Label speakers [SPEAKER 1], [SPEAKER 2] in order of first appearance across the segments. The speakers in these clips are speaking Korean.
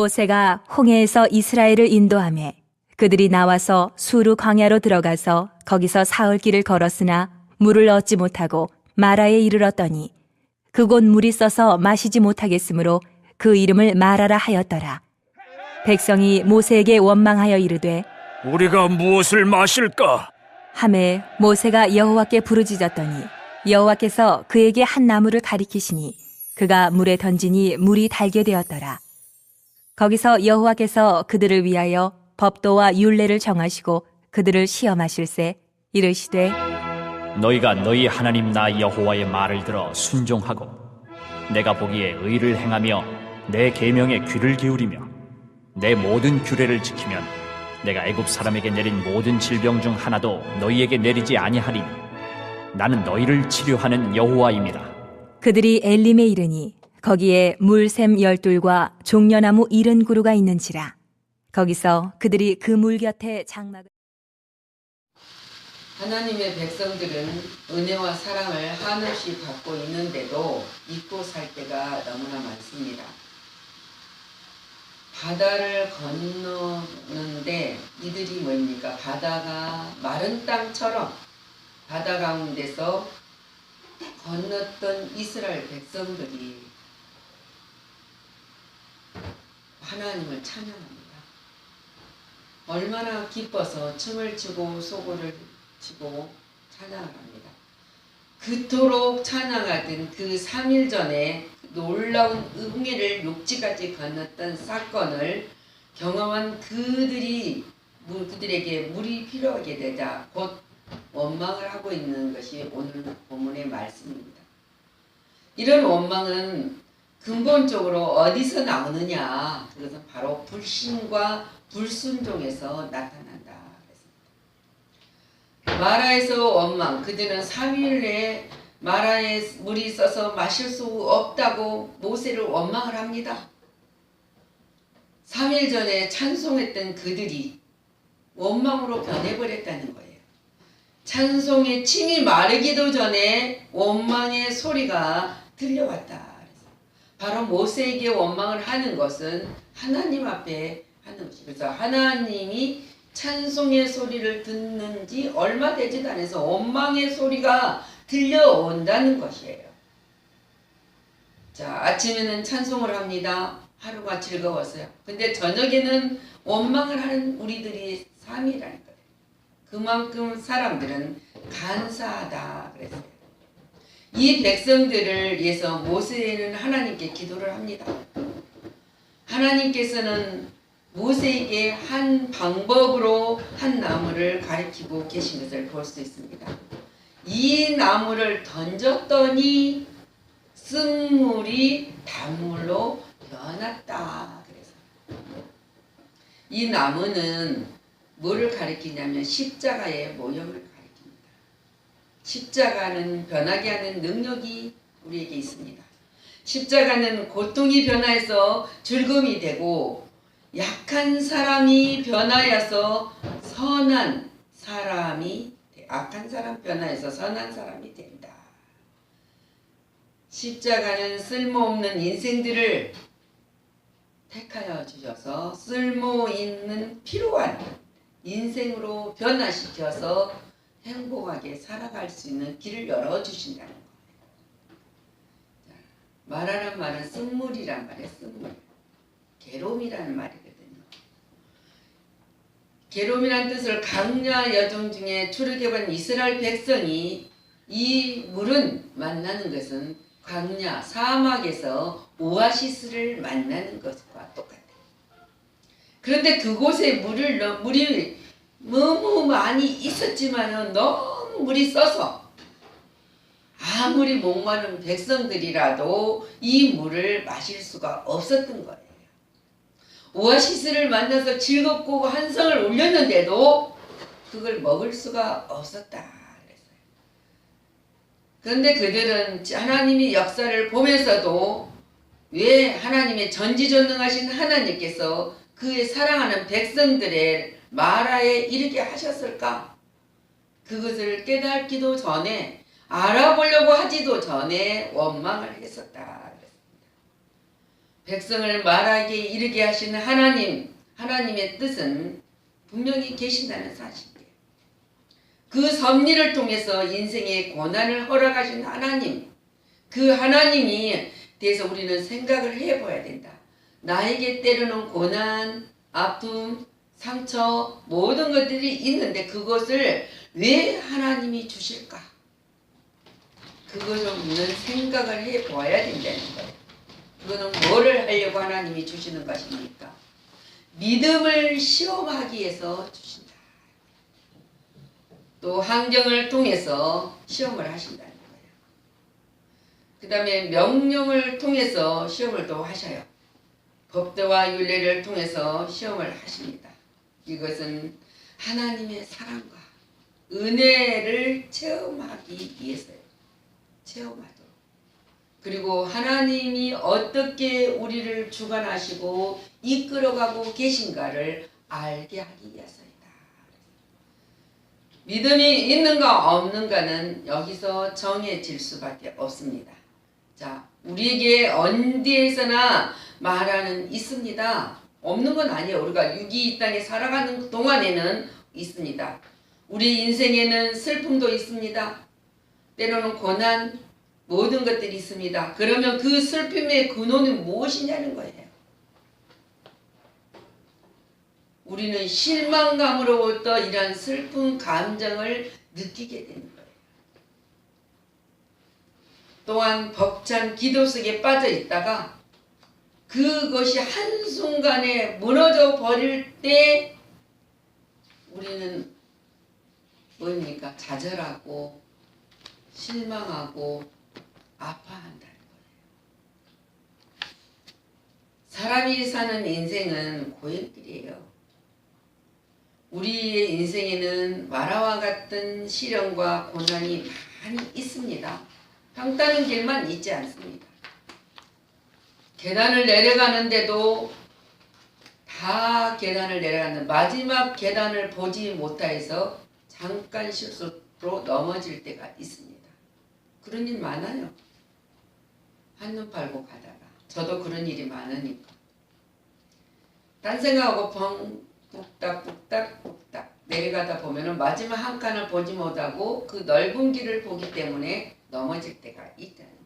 [SPEAKER 1] 모세가 홍해에서 이스라엘을 인도하매 그들이 나와서 수루 광야로 들어가서 거기서 사흘 길을 걸었으나 물을 얻지 못하고 마라에 이르렀더니 그곳 물이 써서 마시지 못하겠으므로 그 이름을 마라라 하였더라. 백성이 모세에게 원망하여 이르되
[SPEAKER 2] 우리가 무엇을 마실까?
[SPEAKER 1] 함에 모세가 여호와께 부르짖었더니 여호와께서 그에게 한 나무를 가리키시니 그가 물에 던지니 물이 달게 되었더라. 거기서 여호와께서 그들을 위하여 법도와 율례를 정하시고 그들을 시험하실세 이르시되
[SPEAKER 3] 너희가 너희 하나님 나 여호와의 말을 들어 순종하고 내가 보기에 의를 행하며 내 계명에 귀를 기울이며 내 모든 규례를 지키면 내가 애굽 사람에게 내린 모든 질병 중 하나도 너희에게 내리지 아니하리니 나는 너희를 치료하는 여호와입니다.
[SPEAKER 1] 그들이 엘림에 이르니 거기에 물샘 열둘과 종려나무 이른 구루가 있는지라 거기서 그들이 그 물 곁에 장막을
[SPEAKER 4] 하나님의 백성들은 은혜와 사랑을 한없이 받고 있는데도 잊고 살 때가 너무나 많습니다. 바다를 건너는데 이들이 뭡니까? 바다가 마른 땅처럼 바다 가운데서 건넜던 이스라엘 백성들이 하나님을 찬양합니다. 얼마나 기뻐서 춤을 추고 소고를 치고 찬양을 합니다. 그토록 찬양하던 그 3일 전에 놀라운 흥해를 욕지까지 건넜던 사건을 경험한 그들이 물- 그들에게 물이 필요하게 되자 곧 원망을 하고 있는 것이 오늘 본문의 말씀입니다. 이런 원망은 근본적으로 어디서 나오느냐? 그것은 바로 불신과 불순종에서 나타난다. 마라에서 원망, 그들은 3일에 마라에 물이 써서 마실 수 없다고 모세를 원망을 합니다. 3일 전에 찬송했던 그들이 원망으로 변해버렸다는 거예요. 찬송의 침이 마르기도 전에 원망의 소리가 들려왔다. 바로 모세에게 원망을 하는 것은 하나님 앞에 하는 것이 그래서 하나님이 찬송의 소리를 듣는지 얼마 되지도 않아서 원망의 소리가 들려온다는 것이에요. 자, 아침에는 찬송을 합니다. 하루가 즐거웠어요. 근데 저녁에는 원망을 하는 우리들이 삶이라는 거예요. 그만큼 사람들은 간사하다 그랬어요. 이 백성들을 위해서 모세는 하나님께 기도를 합니다. 하나님께서는 모세에게 한 방법으로 한 나무를 가리키고 계신 것을 볼 수 있습니다. 이 나무를 던졌더니 쓴물이 단물로 변했다. 그래서 이 나무는 뭐를 가리키냐면 십자가의 모형을. 십자가는 변하게 하는 능력이 우리에게 있습니다. 십자가는 고통이 변화해서 즐거움이 되고 약한 사람이 변하여서 선한 사람이 악한 사람 변화해서 선한 사람이 된다. 십자가는 쓸모없는 인생들을 택하여 주셔서 쓸모 있는 필요한 인생으로 변화시켜서 행복하게 살아갈 수 있는 길을 열어주신다는 거예요. 자, 말하는 말은 쓴물이란 말이에요. 쓴물. 괴로움이라는 말이거든요. 괴로움이라는 뜻을 강야 여종 중에 출애굽한 이스라엘 백성이 이 물은 만나는 것은 광야 사막에서 오아시스를 만나는 것과 똑같아요. 그런데 그곳에 물을 넣- 물이 너무 많이 있었지만은 너무 물이 써서 아무리 목마른 백성들이라도 이 물을 마실 수가 없었던 거예요. 오아시스를 만나서 즐겁고 한성을 울렸는데도 그걸 먹을 수가 없었다. 그런데 그들은 하나님의 역사를 보면서도 왜 하나님의 전지전능하신 하나님께서 그의 사랑하는 백성들의 마라에 이르게 하셨을까? 그것을 깨닫기도 전에 알아보려고 하지도 전에 원망을 했었다. 백성을 말하게 이르게 하시는 하나님, 하나님의 뜻은 분명히 계신다는 사실이에요. 그 섭리를 통해서 인생의 고난을 허락하신 하나님, 그 하나님이 대해서 우리는 생각을 해봐야 된다. 나에게 때로는 고난, 아픔, 상처, 모든 것들이 있는데 그것을 왜 하나님이 주실까? 그것을 우리는 생각을 해봐야 된다는 거예요. 그거는 뭐를 하려고 하나님이 주시는 것입니까? 믿음을 시험하기 위해서 주신다. 또 환경을 통해서 시험을 하신다는 거예요. 그 다음에 명령을 통해서 시험을 또 하셔요. 법도와 윤례를 통해서 시험을 하십니다. 이것은 하나님의 사랑과 은혜를 체험하기 위해서요. 체험하도록. 그리고 하나님이 어떻게 우리를 주관하시고 이끌어가고 계신가를 알게 하기 위해서이다. 믿음이 있는가 없는가는 여기서 정해질 수밖에 없습니다. 자, 우리에게 언디에서나 말하는 있습니다. 없는 건 아니에요. 우리가 육이 이 땅에 살아가는 동안에는 있습니다. 우리 인생에는 슬픔도 있습니다. 때로는 고난, 모든 것들이 있습니다. 그러면 그 슬픔의 근원은 무엇이냐는 거예요. 우리는 실망감으로부터 이런 슬픈 감정을 느끼게 되는 거예요. 또한 벅찬 기도 속에 빠져 있다가 그것이 한순간에 무너져 버릴 때 우리는 뭡니까? 좌절하고 실망하고 아파한다는 거예요. 사람이 사는 인생은 고행길이에요. 우리의 인생에는 마라와 같은 시련과 고난이 많이 있습니다. 평탄한 길만 있지 않습니다. 계단을 내려가는데도 다 계단을 내려가는 마지막 계단을 보지 못해서 잠깐 실수로 넘어질 때가 있습니다. 그런 일 많아요. 한눈 팔고 가다가 저도 그런 일이 많으니까 딴 생각하고 벙 뚝딱 뚝딱 뚝딱 내려가다 보면은 마지막 한 칸을 보지 못하고 그 넓은 길을 보기 때문에 넘어질 때가 있다는 거예요.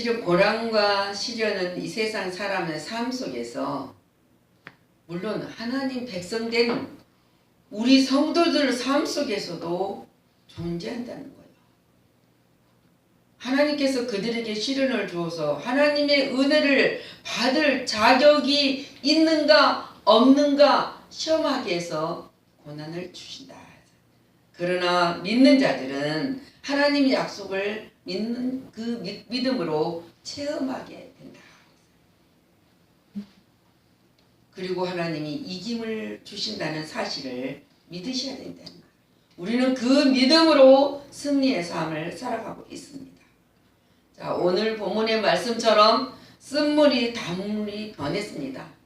[SPEAKER 4] 실은 고난과 시련은 이 세상 사람의 삶 속에서 물론 하나님 백성된 우리 성도들 삶 속에서도 존재한다는 거예요. 하나님께서 그들에게 시련을 주어서 하나님의 은혜를 받을 자격이 있는가 없는가 시험하게 해서 고난을 주신다. 그러나 믿는 자들은 하나님의 약속을 믿는 그 믿- 믿음으로 체험하게 된다. 그리고 하나님이 이김을 주신다는 사실을 믿으셔야 거예요. 우리는 그 믿음으로 승리의 삶을 살아가고 있습니다. 자, 오늘 본문의 말씀처럼 쓴물이 단물이 변했습니다.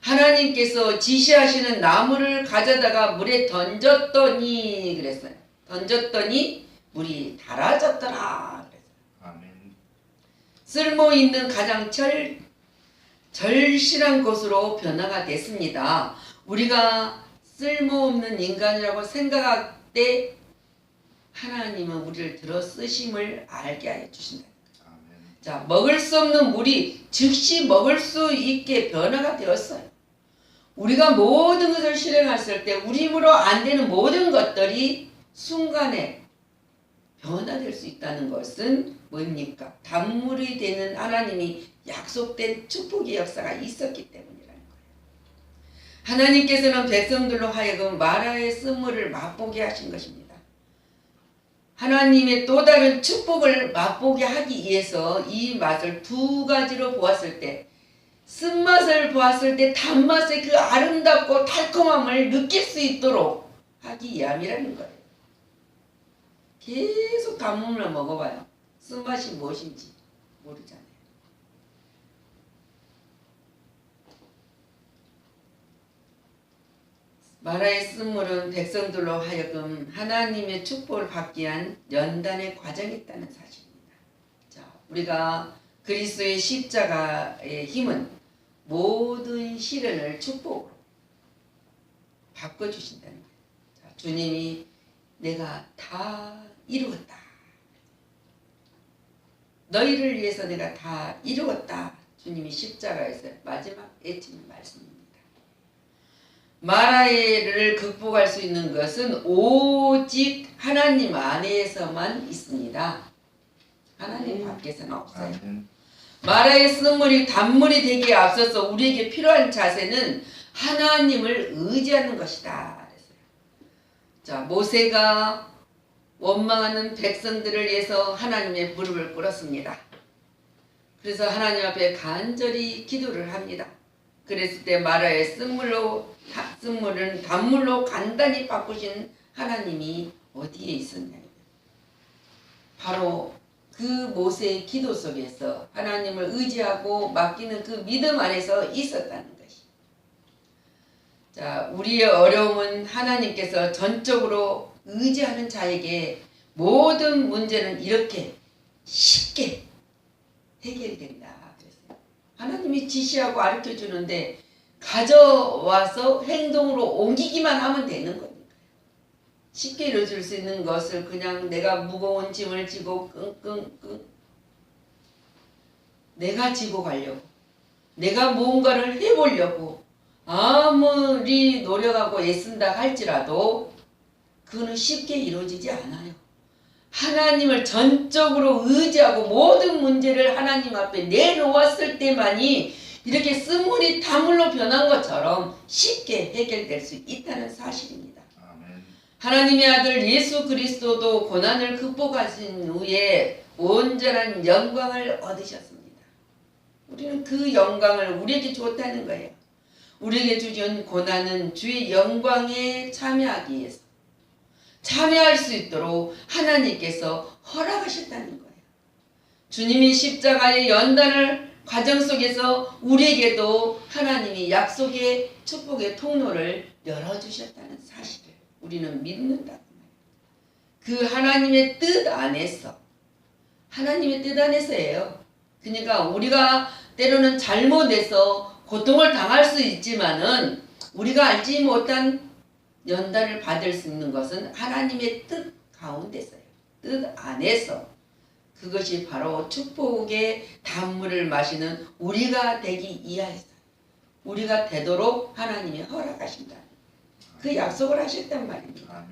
[SPEAKER 4] 하나님께서 지시하시는 나무를 가져다가 물에 던졌더니 그랬어요. 던졌더니 물이 달아졌더라.
[SPEAKER 2] 아멘.
[SPEAKER 4] 쓸모 있는 가장 절, 절실한 곳으로 변화가 됐습니다. 우리가 쓸모없는 인간이라고 생각할 때 하나님은 우리를 들어 쓰심을 알게 하여 주신다.
[SPEAKER 2] 아멘.
[SPEAKER 4] 자, 먹을 수 없는 물이 즉시 먹을 수 있게 변화가 되었어요. 우리가 모든 것을 실행했을 때 우리 힘으로 안 되는 모든 것들이 순간에 변화될 수 있다는 것은 뭡니까? 단물이 되는 하나님이 약속된 축복의 역사가 있었기 때문이라는 거예요. 하나님께서는 백성들로 하여금 마라의 쓴물을 맛보게 하신 것입니다. 하나님의 또 다른 축복을 맛보게 하기 위해서 이 맛을 두 가지로 보았을 때 쓴맛을 보았을 때 단맛의 그 아름답고 달콤함을 느낄 수 있도록 하기 위함이라는 거예요. 계속 단물을 먹어봐요. 쓴맛이 무엇인지 모르잖아요. 마라의 쓴물은 백성들로 하여금 하나님의 축복을 받기 위한 연단의 과정이 있다는 사실입니다. 우리가 그리스도의 십자가의 힘은 모든 시련을 축복으로 바꿔주신다는 거예요. 자, 주님이 내가 다 이루었다. 너희를 위해서 내가 다 이루었다. 주님이 십자가에서 마지막 애치는 말씀입니다. 마라를 극복할 수 있는 것은 오직 하나님 안에서만 있습니다. 하나님 밖에서는 없어요. 마라의 쓴물이 단물이 되기에 앞서서 우리에게 필요한 자세는 하나님을 의지하는 것이다. 자, 모세가 원망하는 백성들을 위해서 하나님의 무릎을 꿇었습니다. 그래서 하나님 앞에 간절히 기도를 합니다. 그랬을 때 마라의 쓴물로 다- 쓴물은 단물로 간단히 바꾸신 하나님이 어디에 있었냐? 바로 그 모세의 기도 속에서 하나님을 의지하고 맡기는 그 믿음 안에서 있었다는 것이. 자, 우리의 어려움은 하나님께서 전적으로 의지하는 자에게 모든 문제는 이렇게 쉽게 해결된다. 그랬어요. 하나님이 지시하고 가르쳐 주는데 가져와서 행동으로 옮기기만 하면 되는 거니까. 쉽게 이루어질 수 있는 것을 그냥 내가 무거운 짐을 지고 끙끙끙 내가 지고 가려고 내가 뭔가를 해보려고 아무리 노력하고 애쓴다 할지라도 그거는 쉽게 이루어지지 않아요. 하나님을 전적으로 의지하고 모든 문제를 하나님 앞에 내놓았을 때만이 이렇게 쓴물이 단물로 변한 것처럼 쉽게 해결될 수 있다는 사실입니다.
[SPEAKER 5] 아멘.
[SPEAKER 4] 하나님의 아들 예수 그리스도도 고난을 극복하신 후에 온전한 영광을 얻으셨습니다. 우리는 그 영광을 우리에게 줬다는 거예요. 우리에게 주신 고난은 주의 영광에 참여하기 위해서 참여할 수 있도록 하나님께서 허락하셨다는 거예요. 주님이 십자가의 연단을 과정 속에서 우리에게도 하나님이 약속의 축복의 통로를 열어주셨다는 사실을 우리는 믿는다. 그 하나님의 뜻 안에서 하나님의 뜻 안에서예요. 그러니까 우리가 때로는 잘못해서 고통을 당할 수 있지만은 우리가 알지 못한 연단을 받을 수 있는 것은 하나님의 뜻 가운데서요. 뜻 안에서 그것이 바로 축복의 단물을 마시는 우리가 되기 위하여서 우리가 되도록 하나님이 허락하신다. 그 약속을 하셨단 말입니다.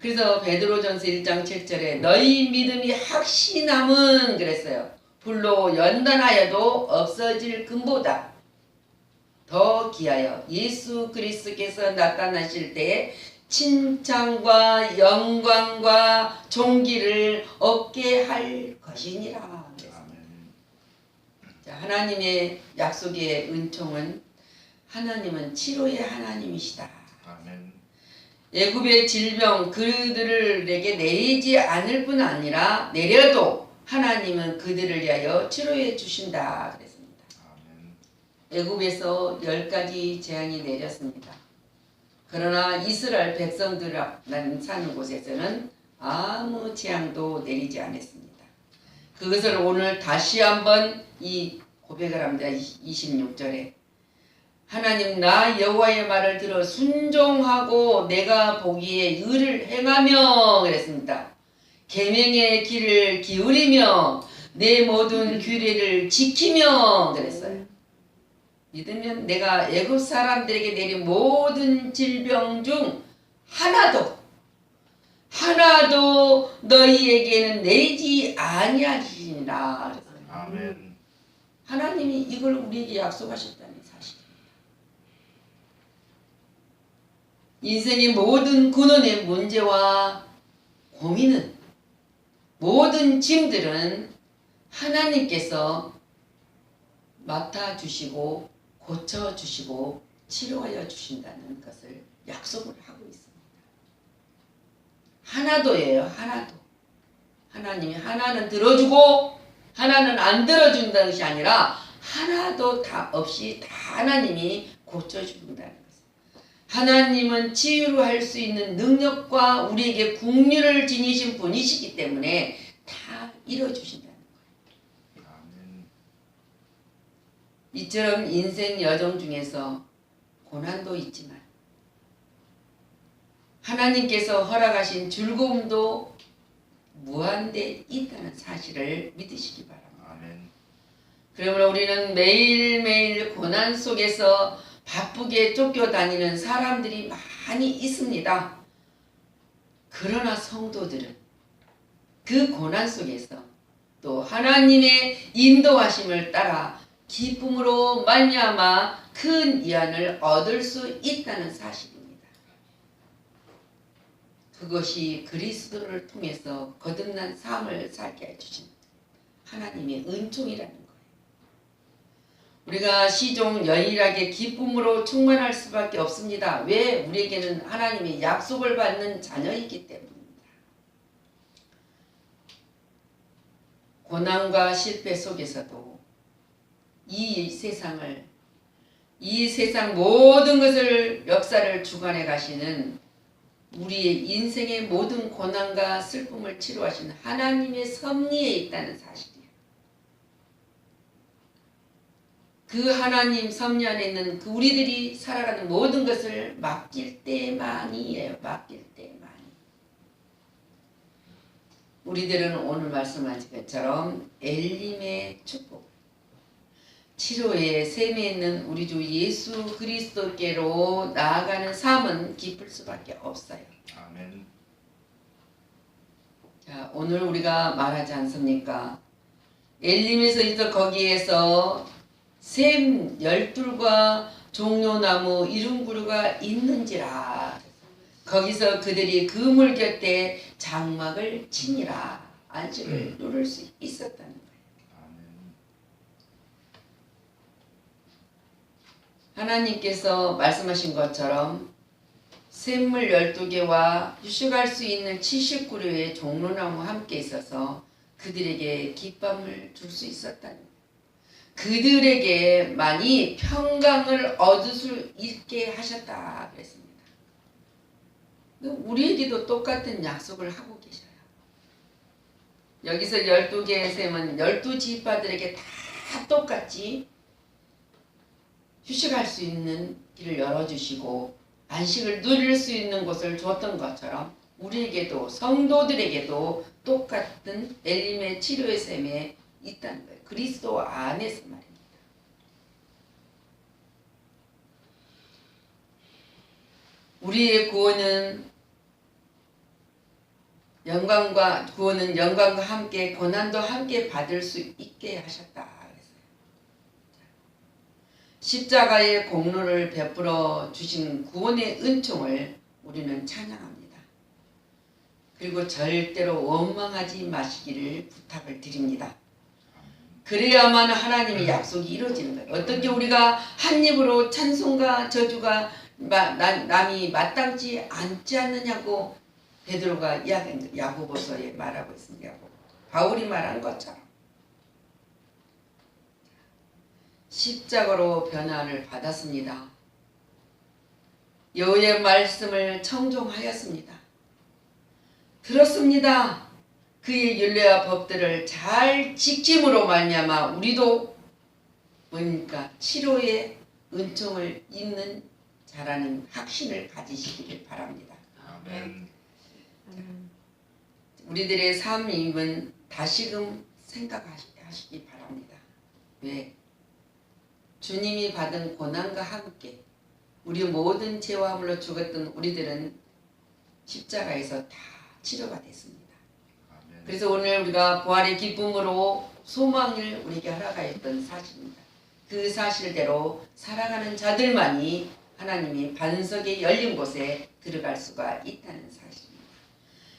[SPEAKER 4] 그래서 베드로전서 1장 7절에 너희 믿음이 확신함은 그랬어요. 불로 연단하여도 없어질 금보다 더 기하여 예수 그리스도께서 나타나실 때에 칭찬과 영광과 존귀를 얻게 할 것이니라. 자, 하나님의 약속의 은총은 하나님은 치료의 하나님이시다.
[SPEAKER 5] 아멘.
[SPEAKER 4] 애굽의 질병 그들에게 내리지 않을 뿐 아니라 내려도 하나님은 그들을 위하여 치료해 주신다.
[SPEAKER 5] 아멘.
[SPEAKER 4] 애굽에서 열 가지 재앙이 내렸습니다. 그러나 이스라엘 백성들 사는 곳에서는 아무 재앙도 내리지 않았습니다. 그것을 오늘 다시 한번 이 고백을 합니다. 26절에 하나님 나 여호와의 말을 들어 순종하고 내가 보기에 의를 행하며 그랬습니다. 계명의 길을 기울이며 내 모든 규례를 지키며 그랬어요. 믿으면 내가 애굽 사람들에게 내린 모든 질병 중 하나도 하나도 너희에게는 아니하시니라. 그랬어요.
[SPEAKER 5] 아멘.
[SPEAKER 4] 하나님이 이걸 우리에게 약속하셨다는 사실입니다. 인생의 모든 근원의 문제와 고민은 모든 짐들은 하나님께서 맡아주시고 고쳐주시고 치료하여 주신다는 것을 약속을 하고 있습니다. 하나도예요. 하나도. 하나님이 하나는 들어주고 하나는 안 들어준다는 것이 아니라 하나도 다 없이 다 하나님이 고쳐준다는 것입니다. 하나님은 치유를 할 수 있는 능력과 우리에게 국률을 지니신 분이시기 때문에 다 이뤄주신다는 거예요. 이처럼 인생 여정 중에서 고난도 있지만 하나님께서 허락하신 즐거움도 무한대 있다는 사실을 믿으시기 바랍니다.
[SPEAKER 5] 아멘.
[SPEAKER 4] 그러므로 우리는 매일매일 고난 속에서 바쁘게 쫓겨다니는 사람들이 많이 있습니다. 그러나 성도들은 그 고난 속에서 또 하나님의 인도하심을 따라 기쁨으로 말미암아 큰 위안을 얻을 수 있다는 사실입니다. 그것이 그리스도를 통해서 거듭난 삶을 살게 해주신 하나님의 은총이라는 거예요. 우리가 시종 연일하게 기쁨으로 충만할 수밖에 없습니다. 왜? 우리에게는 하나님의 약속을 받는 자녀이기 때문입니다. 고난과 실패 속에서도 이 세상을 이 세상 모든 것을 역사를 주관해 가시는 우리의 인생의 모든 고난과 슬픔을 치료하시는 하나님의 섭리에 있다는 사실이에요. 그 하나님 섭리 안에 있는 그 우리들이 살아가는 모든 것을 맡길 때만이에요. 맡길 때만이. 우리들은 오늘 말씀하신 것처럼 엘림의 축복, 치료의 셈에 있는 우리 주 예수 그리스도께로 나아가는 삶은 기쁠 수밖에 없어요.
[SPEAKER 5] 아멘.
[SPEAKER 4] 자, 오늘 우리가 말하지 않습니까? 엘림에서 있어 거기에서 샘 열둘과 종려나무 이름구루가 있는지라 거기서 그들이 그물 곁에 장막을 치니라 안식을 누릴 수 있었다는 거예요.
[SPEAKER 5] 아멘.
[SPEAKER 4] 하나님께서 말씀하신 것처럼 샘물 12개와 휴식할 수 있는 70그루의 종로나무 함께 있어서 그들에게 기쁨을 줄 수 있었다는 거예요. 그들에게만이 평강을 얻을 수 있게 하셨다 그랬습니다. 우리에게도 똑같은 약속을 하고 계셔요. 여기서 12개의 샘은 12지파들에게 다 똑같이 휴식할 수 있는 길을 열어주시고 안식을 누릴 수 있는 곳을 줬던 것처럼 우리에게도 성도들에게도 똑같은 엘림의 치료의 셈에 있다는 거예요. 그리스도 안에서 말입니다. 우리의 구원은 영광과 구원은 영광과 함께 고난도 함께 받을 수 있게 하셨다. 십자가의 공로를 베풀어 주신 구원의 은총을 우리는 찬양합니다. 그리고 절대로 원망하지 마시기를 부탁을 드립니다. 그래야만 하나님의 약속이 이루어지는 거예요. 어떻게 우리가 한 입으로 찬송과 저주가 남이 마땅지 않지 않느냐고 베드로가 야고보서에 말하고 있습니다. 바울이 말한 것처럼 십자가로 변화를 받았습니다. 여호의 말씀을 청종하였습니다. 들었습니다. 그의 윤례와 법들을 잘 지킴으로 말미암아 우리도 뭡니까 치료의 은총을 입는 자라는 확신을 가지시기를 바랍니다.
[SPEAKER 5] 아멘.
[SPEAKER 4] 우리들의 삶임은 다시금 생각하시기 바랍니다. 왜? 주님이 받은 고난과 함께 우리 모든 죄와 함으로 죽었던 우리들은 십자가에서 다 치료가 됐습니다. 그래서 오늘 우리가 부활의 기쁨으로 소망을 우리에게 허락하였던 사실입니다. 그 사실대로 살아가는 자들만이 하나님이 반석에 열린 곳에 들어갈 수가 있다는 사실입니다.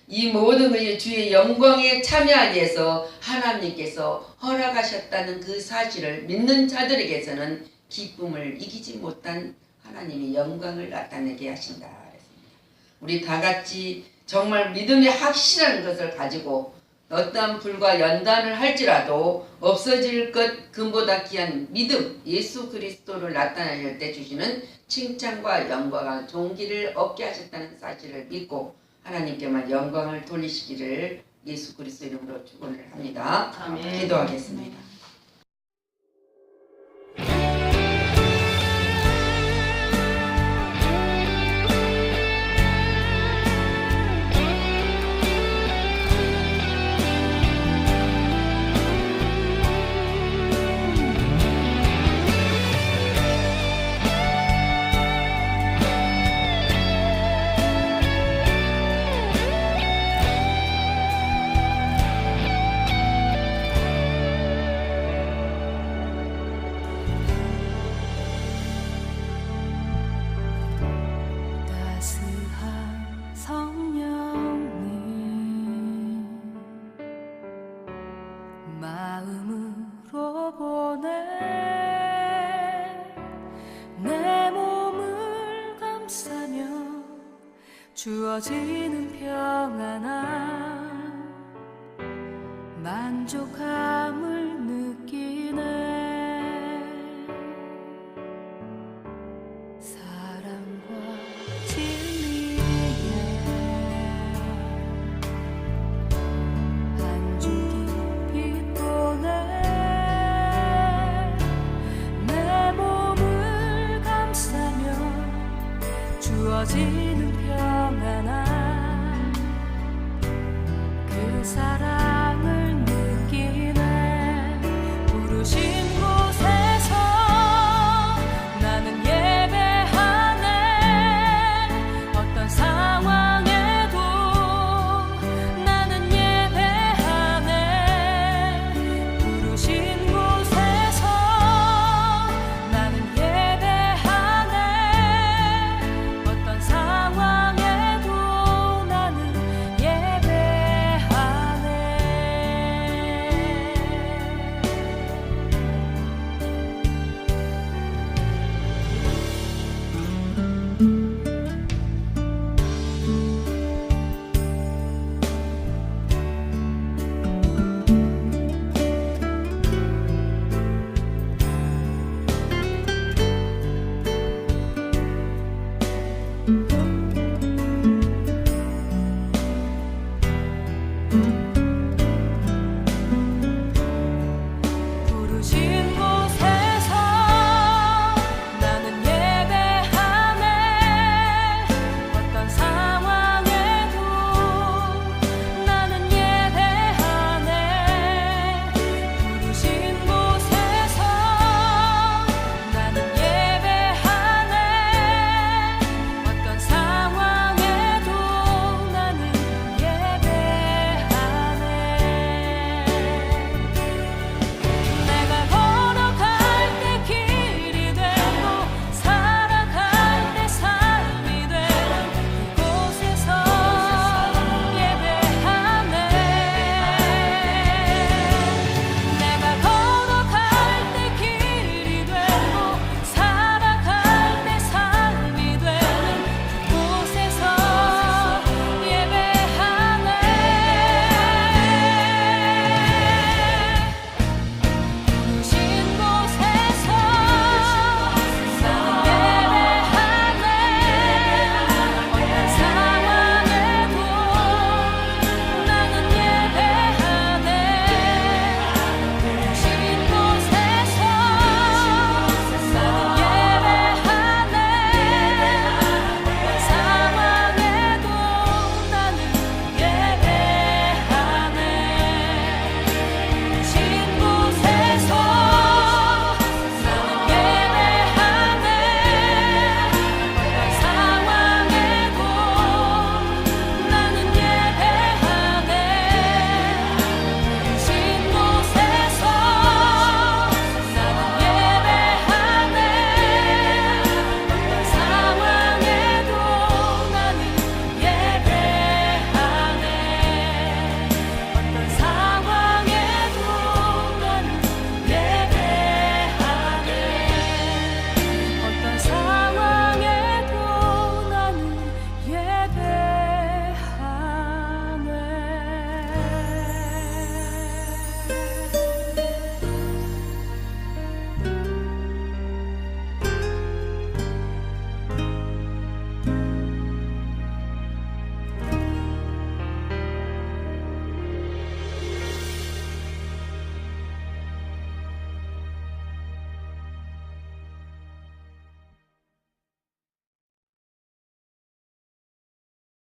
[SPEAKER 4] 이 모든 것이 주의 영광에 참여하기 위해서 하나님께서 허락하셨다는 그 사실을 믿는 자들에게서는 기쁨을 이기지 못한 하나님의 영광을 나타내게 하신다. 우리 다 같이 정말 믿음의 확실한 것을 가지고 어떠한 불과 연단을 할지라도 없어질 것 근보다 귀한 믿음 예수 그리스도를 나타내실 때 주시는 칭찬과 영광과 종기를 얻게 하셨다는 사실을 믿고 하나님께만 영광을 돌리시기를 예수 그리스도 이름으로 축원을 합니다.
[SPEAKER 1] 아멘.
[SPEAKER 4] 기도하겠습니다.
[SPEAKER 6] 주어지는 평안함. 만족함.